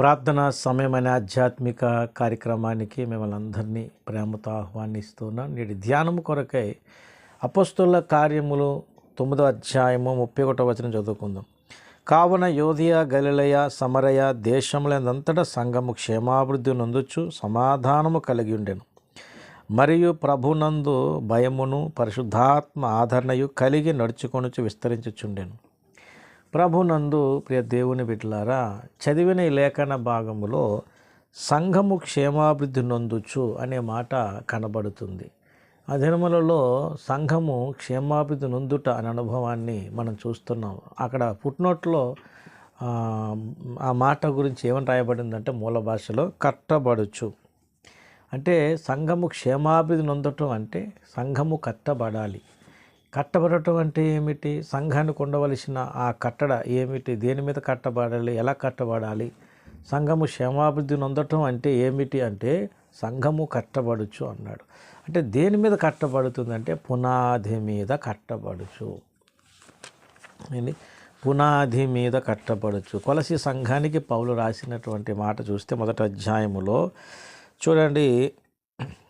ప్రార్థన సమయమైన ఆధ్యాత్మిక కార్యక్రమానికి మిమ్మల్ని అందరినీ ప్రేమతో ఆహ్వానిస్తున్నాం నేటి ధ్యానం కొరకై అపస్తుల కార్యములు తొమ్మిదో అధ్యాయము ముప్పై ఒకటో వచనం చదువుకుందాం. కావున యోధియ గలిలయ సమరయ దేశములందంతటా సంఘము క్షేమాభివృద్ధి నొందొచ్చు సమాధానము కలిగి ఉండెను. మరియు ప్రభునందు భయమును పరిశుద్ధాత్మ ఆదరణయు కలిగి నడుచుకొనుచు విస్తరించుచుండెను. ప్రభునందు ప్రియ దేవుని బిడ్డలారా చదివిన ఈ లేఖన భాగములో సంఘము క్షేమాభివృద్ధి నొందుచు అనే మాట కనబడుతుంది. ఆ దినములలో సంఘము క్షేమాభివృద్ధి నొందుట అనే అనుభవాన్ని మనం చూస్తున్నాం. అక్కడ పుట్నోట్లో ఆ మాట గురించి ఏమని రాయబడిందంటే మూల భాషలో కట్టబడుచు. అంటే సంఘము క్షేమాభివృద్ధి నొందటం అంటే సంఘము కట్టబడాలి. కట్టబడటం అంటే ఏమిటి? సంఘానికి ఉండవలసిన ఆ కట్టడ ఏమిటి? దేని మీద కట్టబడాలి? ఎలా కట్టబడాలి? సంఘము క్షేమాభివృద్ధి నొందటం అంటే ఏమిటి అంటే సంఘము కట్టబడుచు అన్నాడు. అంటే దేని మీద కట్టబడుతుందంటే పునాది మీద కట్టబడుచు. ఏంటి పునాది మీద కట్టబడుచు. కొలసి సంఘానికి పౌలు రాసినటువంటి మాట చూస్తే మొదటి అధ్యాయములో చూడండి.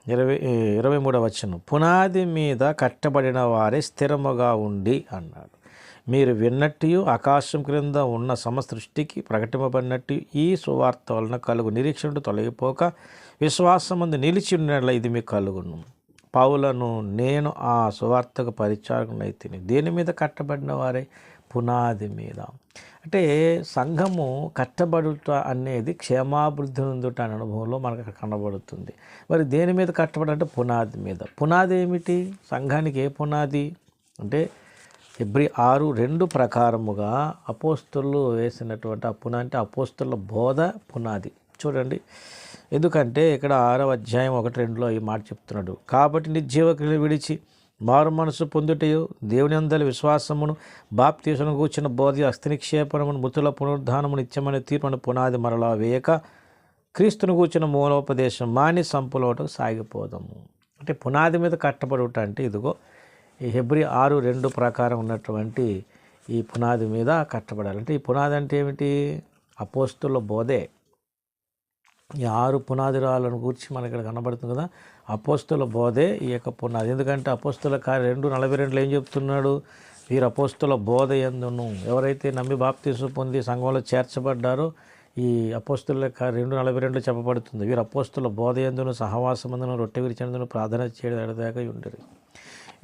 ఇరవై ఇరవై మూడవ వచ్చను పునాది మీద కట్టబడిన వారే స్థిరముగా ఉండి అన్నాడు. మీరు విన్నట్టు ఆకాశం క్రింద ఉన్న సమసృష్టికి ప్రకటింపబడినట్టు ఈ సువార్త వలన కలుగు నిరీక్షణ తొలగిపోక విశ్వాసమందు నిలిచి ఉన్నట్ల ఇది మీకు కలుగును. పావులను నేను ఆ సువార్తకు పరిచారకునైతిని. దేని మీద కట్టబడిన వారే? పునాది మీద. అంటే సంఘము కట్టబడుట అనేది క్షేమాభివృద్ధి నొందుట అనే అనుభవంలో మనకు కనబడుతుంది. మరి దేని మీద కట్టబడి అంటే పునాది మీద. పునాది ఏమిటి? సంఘానికి ఏ పునాది? అంటే ఎబ్రి ఆరు రెండు ప్రకారముగా అపోస్తులు వేసినటువంటి ఆ పునాది అంటే అపోస్తుల బోధ పునాది. చూడండి. ఎందుకంటే ఇక్కడ ఆరవ అధ్యాయం ఒకటి రెండులో ఈ మాట చెప్తున్నాడు. కాబట్టి నిర్జీవకులు విడిచి మారు మనసు పొందుటయు దేవుని అందరి విశ్వాసమును బాప్తీసును కూర్చిన బోధి అస్థినిక్షేపణమును మృతుల పునరుద్ధానము నిత్యమైన తీర్పును పునాది మరలా వేయక క్రీస్తును కూర్చిన మూలోపదేశం మాని సంపులోటకు సాగిపోదాము. అంటే పునాది మీద కట్టబడుట అంటే ఇదిగో ఈ హెబ్రి ఆరు రెండు ప్రకారం ఉన్నటువంటి ఈ పునాది మీద కట్టబడాలి. అంటే ఈ పునాది అంటే ఏమిటి? అపోస్తుల బోధే. ఈ ఆరు పునాదిరాలను గురించి మనకి ఇక్కడ కనబడుతుంది కదా. అపోస్తుల బోధే ఈ యొక్క పునాది. ఎందుకంటే అపోస్తుల కార్య రెండు నలభై రెండులో ఏం చెప్తున్నాడు? వీరు అపోస్తుల బోధ ఎందును? ఎవరైతే నమ్మి బాప్తీసు పొంది సంఘంలో చేర్చబడ్డారో ఈ అపోస్తుల రెండు నలభై రెండులో చెప్పబడుతుంది. వీరు అపోస్తుల బోధ ఎందును? సహవాసమందును రొట్టె విరిచేందును ప్రార్థన చేయడం ఎడదాకా ఉండరు.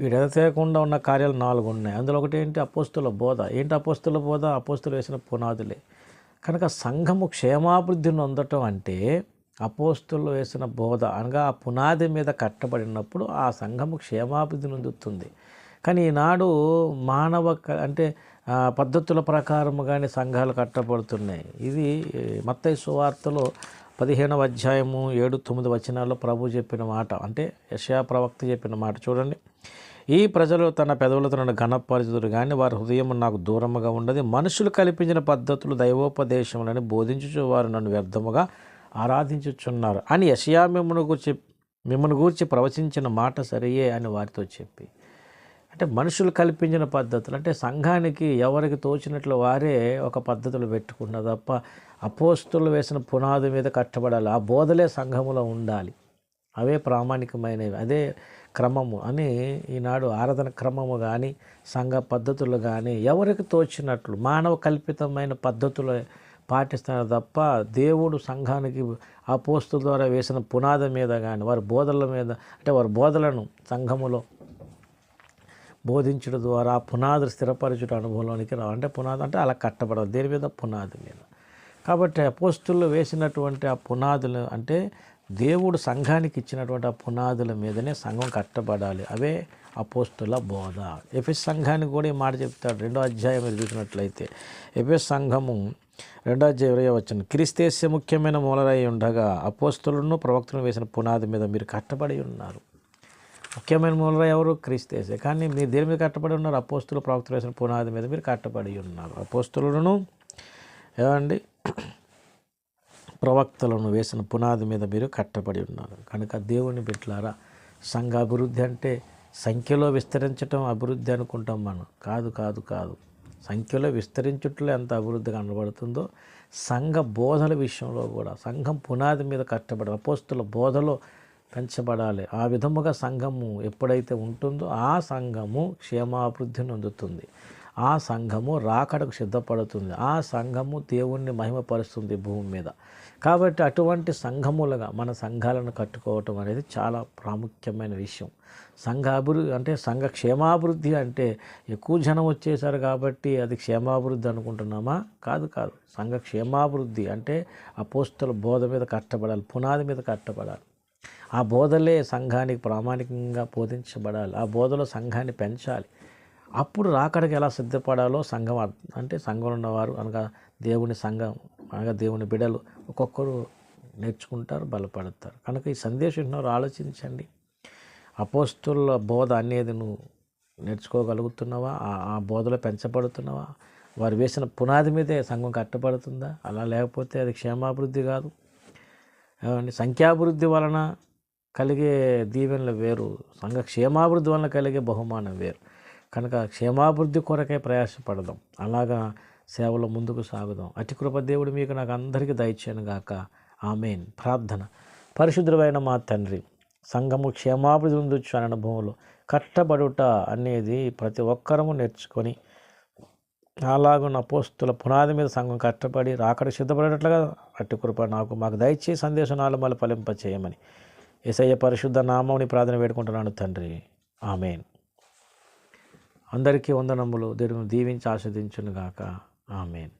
వీడు ఎడతేయకుండా ఉన్న కార్యాలు నాలుగు ఉన్నాయి. అందులో ఒకటి ఏంటి? అపోస్తుల బోధ. ఏంటి అపోస్తుల బోధ? అపోస్తులు వేసిన పునాదులే. కనుక సంఘము క్షేమాభివృద్ధిని అందటం అంటే అపోస్తులు వేసిన బోధ అనగా ఆ పునాది మీద కట్టబడినప్పుడు ఆ సంఘము క్షేమాభివృద్ధి నొందుతుంది కానీ ఈనాడు మానవ అంటే పద్ధతుల పద్ధతుల ప్రకారముగానే సంఘాలు కట్టబడుతున్నాయి. ఇది మత్తై సువార్తలో పదిహేనవ అధ్యాయము ఏడు తొమ్మిది వచనాల్లో ప్రభు చెప్పిన మాట. అంటే యశా ప్రవక్త చెప్పిన మాట. చూడండి. ఈ ప్రజలు తన పెదవులతో నన్ను ఘనపరిచుదురు కానీ వారి హృదయం నాకు దూరముగా ఉండదు. మనుషులు కల్పించిన పద్ధతులు దైవోపదేశములని బోధించుచు వారు నన్ను వ్యర్థముగా ఆరాధించుచున్నారు అని యషయా మిమ్మను గూర్చి మిమ్మల్ని గూర్చి ప్రవచించిన మాట సరియే అని వారితో చెప్పి. అంటే మనుషులు కల్పించిన పద్ధతులు అంటే సంఘానికి ఎవరికి తోచినట్లు వారే ఒక పద్ధతులు పెట్టుకున్న తప్ప అపోస్తులు వేసిన పునాది మీద కట్టబడాలి ఆ బోధలే సంఘములో ఉండాలి. అవే ప్రామాణికమైనవి అదే క్రమము అని ఈనాడు ఆరాధన క్రమము కానీ సంఘ పద్ధతులు కానీ ఎవరికి తోచినట్లు మానవ కల్పితమైన పద్ధతులు పాటిస్తారు తప్ప దేవుడు సంఘానికి ఆ పోస్తుల ద్వారా వేసిన పునాది మీద కానీ వారి బోధల మీద అంటే వారి బోధలను సంఘములో బోధించడం ద్వారా ఆ పునాదులు స్థిరపరచుట అనుభవంలోనికి రావు అంటే పునాది అంటే అలా కట్టబడదు దేని మీద? పునాది మీద. కాబట్టి అపోస్తులు వేసినటువంటి ఆ పునాదులు అంటే దేవుడు సంఘానికి ఇచ్చినటువంటి ఆ పునాదుల మీదనే సంఘం కట్టబడాలి. అవే అపోస్తుల బోధ. ఎఫెస్ సంఘానికి కూడా ఈ మాట చెప్తాడు రెండో అధ్యాయం మీరు చూసినట్లయితే. ఎఫెస్ సంఘము రెండో అధ్యాయం ఇరవై వచ్చిన క్రిస్తేస్య ముఖ్యమైన మూలరై ఉండగా అపోస్తులను ప్రవక్తలను వేసిన పునాది మీద మీరు కట్టబడి ఉన్నారు. ముఖ్యమైన మూలరాయి ఎవరు? క్రీస్తేసే కానీ మీరు దేని మీద కట్టబడి ఉన్నారు? అపోస్తులు ప్రవక్తలు వేసిన పునాది మీద మీరు కట్టబడి ఉన్నారు. అపోస్తులను ఏమండి? ప్రవక్తలను వేసిన పునాది మీద మీరు కట్టబడి ఉన్నారు. కనుక దేవుని బిడ్డలారా సంఘ అభివృద్ధి అంటే సంఖ్యలో విస్తరించటం అభివృద్ధి అనుకుంటాం మనం. కాదు కాదు కాదు. సంఖ్యలో విస్తరించుట్లో ఎంత అభివృద్ధి కనబడుతుందో సంఘ బోధల విషయంలో కూడా సంఘం పునాది మీద కట్టబడి అపోస్తుల బోధలో పెంచబడాలి. ఆ విధముగా సంఘము ఎప్పుడైతే ఉంటుందో ఆ సంఘము క్షేమాభివృద్ధి నొందుతుంది. ఆ సంఘము రాకడకు సిద్ధపడుతుంది. ఆ సంఘము దేవుణ్ణి మహిమపరుస్తుంది భూమి మీద. కాబట్టి అటువంటి సంఘములుగా మన సంఘాలను కట్టుకోవటం అనేది చాలా ప్రాముఖ్యమైన విషయం. సంఘ అభివృద్ధి అంటే సంఘ క్షేమాభివృద్ధి అంటే ఎక్కువ జనం వచ్చేసారు కాబట్టి అది క్షేమాభివృద్ధి అనుకుంటున్నామా? కాదు కాదు. సంఘ క్షేమాభివృద్ధి అంటే అపోస్తుల బోధ మీద కట్టబడాలి పునాది మీద కట్టబడాలి. ఆ బోధలే సంఘానికి ప్రామాణికంగా బోధించబడాలి. ఆ బోధలో సంఘాన్ని పెంచాలి. అప్పుడు రాకడికి ఎలా సిద్ధపడాలో సంఘం అంటే సంఘంలో ఉన్నవారు అనగా దేవుని సంఘం అనగా దేవుని బిడలు ఒక్కొక్కరు నేర్చుకుంటారు బలపడతారు. కనుక ఈ సందేశం విన్నవారు ఆలోచించండి. అపోస్తుల బోధ అనేది నువ్వు నేర్చుకోగలుగుతున్నావా? ఆ- ఆ బోధలో పెంచబడుతున్నావా? వారు వేసిన పునాది మీదే సంఘం కట్టబడుతుందా? అలా లేకపోతే అది క్షేమాభివృద్ధి కాదు. సంఖ్యాభివృద్ధి వలన కలిగే దీవెనలు వేరు సంఘ క్షేమాభివృద్ధి వలన కలిగే బహుమానం వేరు. కనుక క్షేమాభివృద్ధి కొరకే ప్రయాసపడదాం. అలాగా సేవలో ముందుకు సాగుదాం. అతి కృప దేవుడు మీకు నాకు అందరికీ దయచేయను గాక. ఆమెన్. ప్రార్థన. పరిశుద్ధమైన మా తండ్రి సంఘము క్షేమాభివృద్ధి ఉండొచ్చు అనే అనుభవంలో కట్టబడుట అనేది ప్రతి ఒక్కరము నేర్చుకొని అలాగున్న పోస్తుల పునాది మీద సంఘం కట్టబడి రాకడ సిద్ధపడేటట్లుగా అట్టి కృప నాకు మాకు దయచేసి సందేశనాలు మళ్ళీ ఫలింప చేయమని ఏసయ్య పరిశుద్ధ నామముని ప్రార్థన వేడుకుంటున్నాను తండ్రి. ఆమెన్. అందరికీ వందనములు. దేవుని దీవించి ఆస్వాదించునుగాక ఆమెన్.